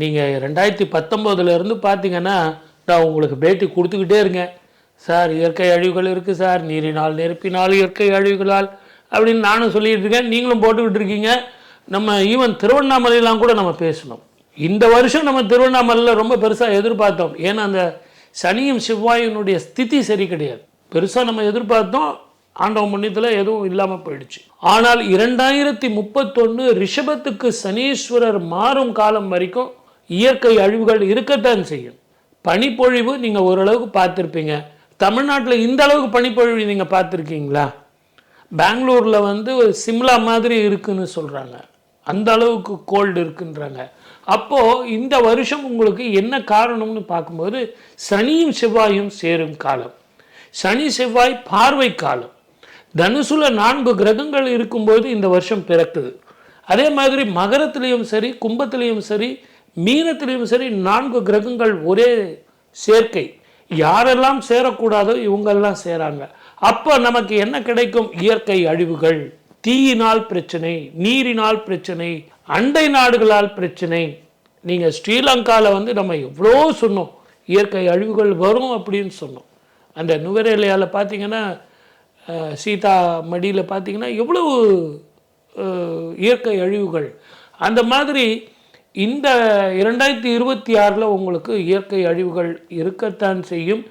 நீங்கள் ரெண்டாயிரத்தி பத்தொம்போதுலேருந்து பார்த்தீங்கன்னா நான் உங்களுக்கு பேட்டி கொடுத்துக்கிட்டே இருக்கேன் சார் இயற்கை அழிவுகள் இருக்குது சார். நீரினால் நெருப்பினால் இயற்கை அழிவுகளால் அப்படின்னு நானும் சொல்லிகிட்டு இருக்கேன். நீங்களும் போட்டுக்கிட்டு இருக்கீங்க. நம்ம ஈவன் திருவண்ணாமலையெல்லாம் கூட நம்ம பேசணும். இந்த வருஷம் நம்ம திருவண்ணாமலையில் ரொம்ப பெருசாக எதிர்பார்த்தோம். ஏன்னா அந்த சனியும் செவ்வாயினுடைய ஸ்திதி சரி கிடையாது. பெருசாக நம்ம எதிர்பார்த்தோம். ஆண்டவ புண்ணியத்தில் எதுவும் இல்லாமல் போயிடுச்சு. ஆனால் இரண்டாயிரத்தி முப்பத்தொன்று ரிஷபத்துக்கு சனீஸ்வரர் மாறும் காலம் வரைக்கும் இயற்கை அழிவுகள் இருக்கத்தான் செய்யும். பனிப்பொழிவு நீங்கள் ஓரளவுக்கு பார்த்துருப்பீங்க. தமிழ்நாட்டில் இந்த அளவுக்கு பனிப்பொழிவு நீங்கள் பார்த்துருக்கீங்களா? பெங்களூரில் வந்து ஒரு சிம்லா மாதிரி இருக்குன்னு சொல்கிறாங்க அந்த அளவுக்கு கோல்டு இருக்குன்றாங்க. அப்போது இந்த வருஷம் உங்களுக்கு என்ன காரணம்னு பார்க்கும்போது சனியும் செவ்வாயும் சேரும் காலம். சனி செவ்வாய் பார்வை காலம். தனுசுல நான்கு கிரகங்கள் இருக்கும்போது இந்த வருஷம் பிறக்குது. அதே மாதிரி மகரத்துலேயும் சரி கும்பத்துலேயும் சரி மீனத்திலையும் சரி நான்கு கிரகங்கள் ஒரே சேர்க்கை. யாரெல்லாம் சேரக்கூடாதோ இவங்கெல்லாம் சேராங்க. அப்போ நமக்கு என்ன கிடைக்கும்? இயற்கை அழிவுகள். தீயினால் பிரச்சனை நீரினால் பிரச்சனை அண்டை நாடுகளால் பிரச்சனை. நீங்கள் ஸ்ரீலங்காவில் வந்து நம்ம எவ்வளோ சொன்னோம். இயற்கை அழிவுகள் வரும் அப்படின்னு சொன்னோம். அந்த நுவரேலையால் பார்த்தீங்கன்னா சீதா மடியில் பார்த்தீங்கன்னா எவ்வளவு இயற்கை அழிவுகள். அந்த மாதிரி இந்த இரண்டாயிரத்தி இருபத்தி ஆறில் உங்களுக்கு இயற்கை அழிவுகள் இருக்கத்தான் செய்யும்.